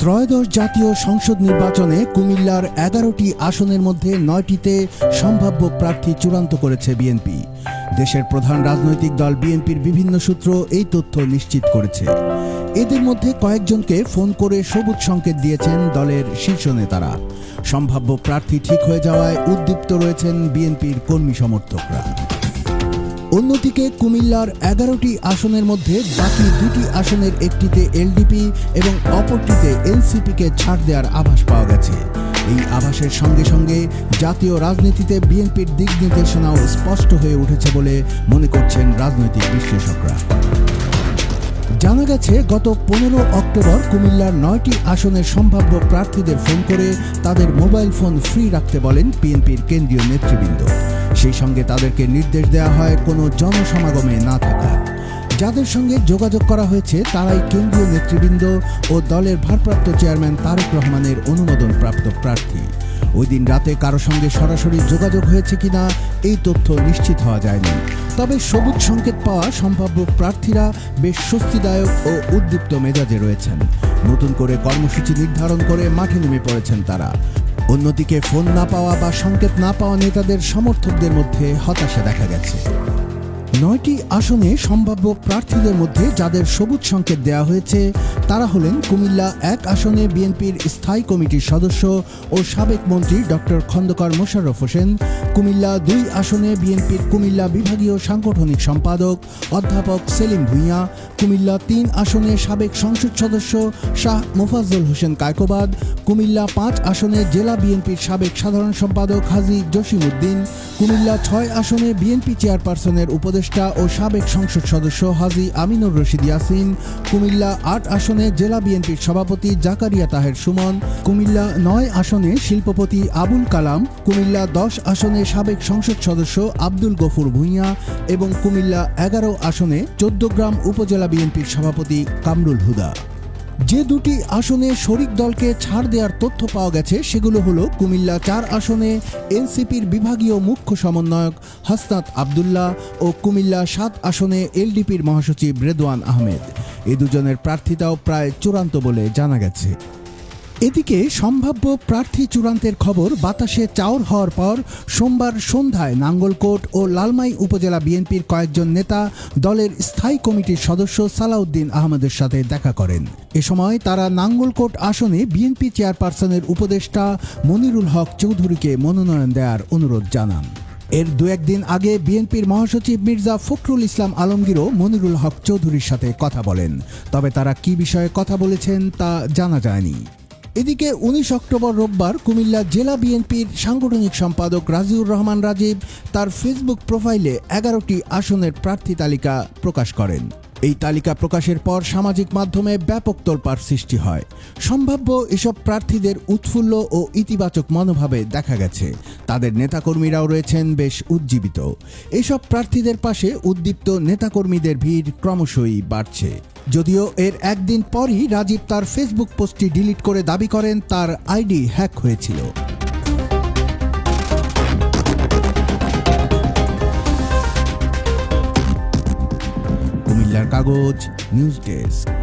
ত্রয়োদশ জাতীয় সংসদ নির্বাচনে কুমিল্লার এগারোটি আসনের মধ্যে নয়টিতে সম্ভাব্য প্রার্থী চূড়ান্ত করেছে বিএনপি। দেশের প্রধান রাজনৈতিক দল বিএনপির বিভিন্ন সূত্র এই তথ্য নিশ্চিত করেছে। এদের মধ্যে কয়েকজনকে ফোন করে সবুজ সংকেত দিয়েছেন দলের শীর্ষ নেতারা। সম্ভাব্য প্রার্থী ঠিক হয়ে যাওয়ায় উদ্দীপ্ত রয়েছেন বিএনপির কর্মী সমর্থকরা। অন্যদিকে কুমিল্লার এগারোটি আসনের মধ্যে বাকি দুটি আসনের একটিতে এলডিপি এবং অপরটিতে এনসিপিকে ছাড় দেওয়ার আভাস পাওয়া গেছে। এই আভাসের সঙ্গে সঙ্গে জাতীয় রাজনীতিতে বিএনপির দিক নির্দেশনাও স্পষ্ট হয়ে উঠেছে বলে মনে করছেন রাজনৈতিক বিশ্লেষকরা। গেছে গত পনেরো অক্টোবর কুমিল্লার নয়টি আসনের সম্ভাব্য প্রার্থীদের ফোন করে তাদের মোবাইল ফোন ফ্রি রাখতে বলেন বিএনপির কেন্দ্রীয় নেতৃবৃন্দ। সেই সঙ্গে তাদেরকে নির্দেশ দেওয়া হয় কোনো জনসমাগমে না থাকার যাদের সঙ্গে যোগাযোগ করা হয়েছে, তারাই কেন্দ্রীয় নেতৃবৃন্দ ও দলের ভারপ্রাপ্ত চেয়ারম্যান তারেক রহমানের অনুমোদন প্রাপ্ত প্রার্থী। ওই দিন রাতে কারও সঙ্গে সরাসরি যোগাযোগ হয়েছে কিনা, এই তথ্য নিশ্চিত হওয়া যায়নি। তবে সবুজ সংকেত পাওয়া সম্ভাব্য প্রার্থীরা বেশ স্বস্তিদায়ক ও উদ্দীপ্ত মেজাজে রয়েছেন। নতুন করে কর্মসূচি নির্ধারণ করে মাঠে নেমে পড়েছেন তারা। অন্যদিকে ফোন না পাওয়া বা সংকেত না পাওয়া নেতাদের সমর্থকদের মধ্যে হতাশা দেখা গেছে। নয়টি আসনে সম্ভাব্য প্রার্থীদের মধ্যে যাদের সবুজ সংকেত দেওয়া হয়েছে, তারা হলেন কুমিল্লা এক আসনে বিএনপির স্থায়ী কমিটির সদস্য ও সাবেক মন্ত্রী ডক্টর খন্দকার মোশাররফ হোসেন, কুমিল্লা দুই আসনে বিএনপির কুমিল্লা বিভাগীয় সাংগঠনিক সম্পাদক অধ্যাপক সেলিম ভূঁইয়া, কুমিল্লা তিন আসনে সাবেক সংসদ সদস্য শাহ মোফাজ্জল হোসেন কায়কোবাদ, কুমিল্লা পাঁচ আসনে জেলা বিএনপির সাবেক সাধারণ সম্পাদক হাজি জসিম উদ্দিন কুমিল্লা ছয় আসনে বিএনপি চেয়ারপারসনের উপদেষ্টা ও সাবেক সংসদ সদস্য হাজি আমিনুর রশিদ ইয়াসিন, কুমিল্লা আট আসনে জেলা বিএনপির সভাপতি জাকারিয়া তাহের সুমন, কুমিল্লা নয় আসনে শিল্পপতি আবুল কালাম, কুমিল্লা দশ আসনে সাবেক সংসদ সদস্য আব্দুল গফুর ভূঁইয়া এবং কুমিল্লা এগারো আসনে চোদ্দগ্রাম উপজেলা বিএনপির সভাপতি কামরুল হুদা। যে দুটি আসনে শরিক দলকে ছাড় দেওয়ার তথ্য পাওয়া গেছে, সেগুলো হলো কুমিল্লা চার আসনে এনসিপির বিভাগীয় মুখ্য সমন্বয়ক হাসনাত আবদুল্লাহ ও কুমিল্লা সাত আসনে এলডিপির মহাসচিব রেদওয়ান আহমেদ। এ দুজনের প্রার্থিতাও প্রায় চূড়ান্ত বলে জানা গেছে। এদিকে সম্ভাব্য প্রার্থী চূড়ান্তের খবর, বাতাসে চাউর হওয়ার পর সোমবার সন্ধ্যায় নাঙ্গলকোট ও লালমাই উপজেলা বিএনপির কয়েকজন নেতা দলের স্থায়ী কমিটির সদস্য সালাউদ্দিন আহমেদের সাথে দেখা করেন। এ সময় তারা নাঙ্গলকোট আসনে বিএনপি চেয়ারপারসনের উপদেষ্টা মনিরুল হক চৌধুরীকে মনোনয়ন দেওয়ার অনুরোধ জানান। এর দু একদিন আগে বিএনপির মহাসচিব মির্জা ফখরুল ইসলাম আলমগীরও মনিরুল হক চৌধুরীর সাথে কথা বলেন। তবে তারা কি বিষয়ে কথা বলেছেন তা জানা যায়নি। এদিকে উনিশ অক্টোবর রোববার কুমিল্লা জেলা বিএনপির সাংগঠনিক সম্পাদক রাজিউর রহমান রাজীব তার ফেসবুক প্রোফাইলে এগারোটি আসনের প্রার্থী তালিকা প্রকাশ করেন। এই তালিকা প্রকাশের পর সামাজিক মাধ্যমে ব্যাপক তোলপাড় সৃষ্টি হয়। সম্ভাব্য এসব প্রার্থীদের উৎফুল্ল ও ইতিবাচক মনোভাবে দেখা গেছে। তাদের নেতাকর্মীরাও রয়েছেন বেশ উজ্জীবিত। এসব প্রার্থীদের পাশে উদ্দীপ্ত নেতাকর্মীদের ভিড় ক্রমশই বাড়ছে। যদিও এর একদিন পরই রাজীব তার ফেসবুক পোস্টটি ডিলিট করে দাবি করেন তার আইডি হ্যাক হয়েছিল। কুমিল্লার কাগজ, নিউজ ডেস্ক।